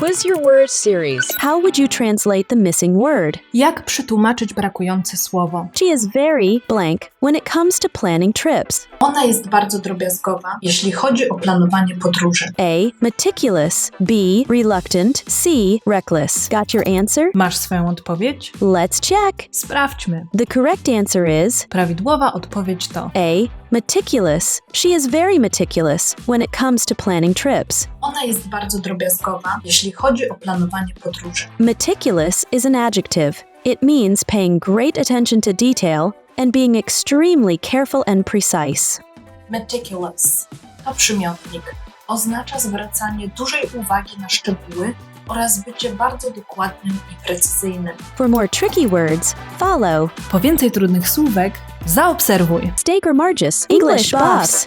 Quiz Your Words series. How would you translate the missing word? Jak przetłumaczyć brakujące słowo? She is very blank when it comes to planning trips. Ona jest bardzo drobiazgowa, jeśli chodzi o planowanie podróży. A. Meticulous. B. Reluctant. C. Reckless. Got your answer? Masz swoją odpowiedź? Let's check. Sprawdźmy. The correct answer is Prawidłowa odpowiedź to A. Meticulous. She is very meticulous when it comes to planning trips. ona jest bardzo drobiazgowa, jeśli chodzi o planowanie podróży. Meticulous is an adjective. It means paying great attention to detail and being extremely careful and precise. Meticulous to przymiotnik. Oznacza zwracanie dużej uwagi na szczegóły oraz bycie bardzo dokładnym i precyzyjnym. For more tricky words, follow Po więcej trudnych słówek Zaobserwuj. Steak or Margis? English buffs.